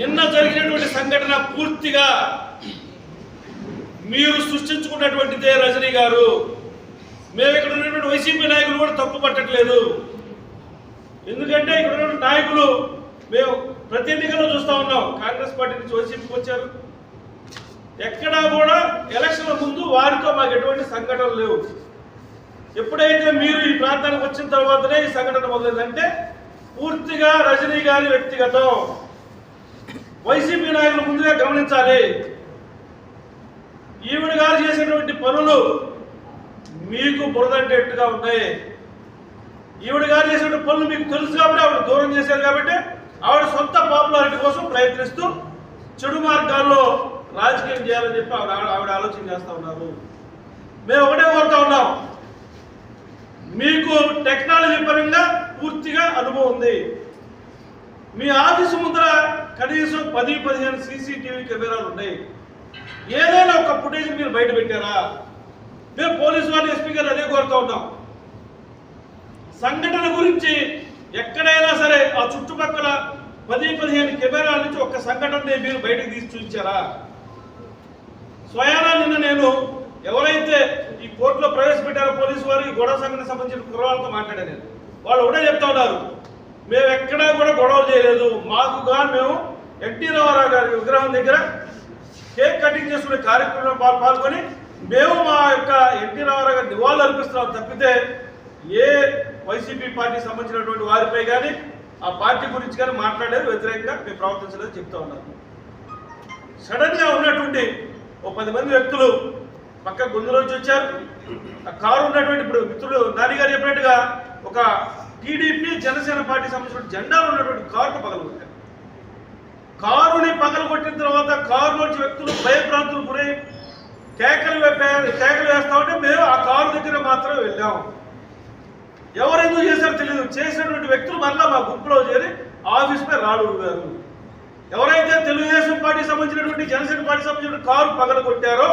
నిన్న జరిగినటువంటి సంఘటన పూర్తిగా మీరు సృష్టించుకున్నటువంటిదే రజనీ గారు. మేము ఇక్కడ ఉన్నటువంటి వైసీపీ నాయకులు కూడా తప్పు పట్టట్లేదు. ఎందుకంటే ఇక్కడ ఉన్నటువంటి నాయకులు మేము ప్రతి ఎన్నికల్లో చూస్తా ఉన్నాం. కాంగ్రెస్ పార్టీ నుంచి వైసీపీకి వచ్చారు. ఎక్కడా కూడా ఎలక్షన్ల ముందు వారితో మాకు ఎటువంటి సంఘటనలు లేవు. ఎప్పుడైతే మీరు ఈ ప్రాంతానికి వచ్చిన తర్వాతనే ఈ సంఘటన మొదలైందంటే పూర్తిగా రజనీ గారి వ్యక్తిగతం. వైసీపీ నాయకులు ముందుగా గమనించాలి. ఈవిడ గారు చేసినటువంటి పనులు మీకు బురదంటేట్టుగా ఉన్నాయి. ఈవిడ గారు చేసినటువంటి పనులు మీకు తెలుసు కాబట్టి ఆవిడ దూరం చేశారు కాబట్టి ఆవిడ సొంత పాపులారిటీ కోసం ప్రయత్నిస్తూ చెడు మార్గాల్లో రాజకీయం చేయాలని చెప్పి ఆవిడ ఆవిడ ఆలోచన చేస్తూ ఉన్నారు. మేము ఒకటే కోరుతా ఉన్నాం. మీకు టెక్నాలజీ పరంగా పూర్తిగా అనుభవం ఉంది. మీ ఆఫీసు ముందర కనీసం పది పదిహేను సీసీటీవీ కెమెరాలు ఉన్నాయి. ఏదైనా ఒక ఫుటేజ్ మీరు బయట పెట్టారా? మేము పోలీసు వారిని ఎస్పీ గారు అదే కోరుతూ ఉన్నాం. సంఘటన గురించి ఎక్కడైనా సరే ఆ చుట్టుపక్కల పది పదిహేను కెమెరాల నుంచి ఒక సంఘటనని మీరు బయటకు తీసి చూపించారా? స్వయానా నిన్న నేను ఎవరైతే ఈ కోర్టులో ప్రవేశపెట్టారో పోలీసు వారు ఈ గొడవ సంఘటన సంబంధించిన కుర్రవాళ్ళతో మాట్లాడాను నేను. వాళ్ళు ఒకటే చెప్తా ఉన్నారు. మేము ఎక్కడా కూడా గొడవ చేయలేదు. మాకు కానీ మేము ఎన్టీ రామారావు గారి విగ్రహం దగ్గర కేక్ కటింగ్ చేసుకునే కార్యక్రమంలో పాల్గొని మేము మా యొక్క ఎన్టీ రామారావు గారి నివాళులు అర్పిస్తున్నాం. తప్పితే ఏ వైసీపీ పార్టీ సంబంధించినటువంటి వారిపై కానీ ఆ పార్టీ గురించి కానీ మాట్లాడలేదు. వ్యతిరేకంగా మేము ప్రవర్తించలేదు చెప్తా ఉన్నారు సడన్గా ఉన్నటువంటి ఓ పది మంది వ్యక్తులు పక్క గుందులోంచి వచ్చారు. ఆ కారు ఉన్నటువంటి ఇప్పుడు మిత్రుడు నాని గారు చెప్పినట్టుగా ఒక టీడీపీ జనసేన పార్టీ సంబంధించిన జెండా ఉన్నటువంటి కారును పగలగొట్టారు. కారుని పగలగొట్టిన తర్వాత కారులోంచి వ్యక్తులు భయభ్రాంతులు గురై కేకలు కేకలు వేస్తామంటే మేము ఆ కారు దగ్గర మాత్రమే వెళ్ళాము. ఎవరు ఎందుకు చేశారో తెలియదు. చేసినటువంటి వ్యక్తులు మరలా మా గుంపులో చేరి ఆఫీస్ పై రాడు గారు ఎవరైతే తెలుగుదేశం పార్టీ సంబంధించినటువంటి జనసేన పార్టీ సంబంధించిన కారు పగలగొట్టారో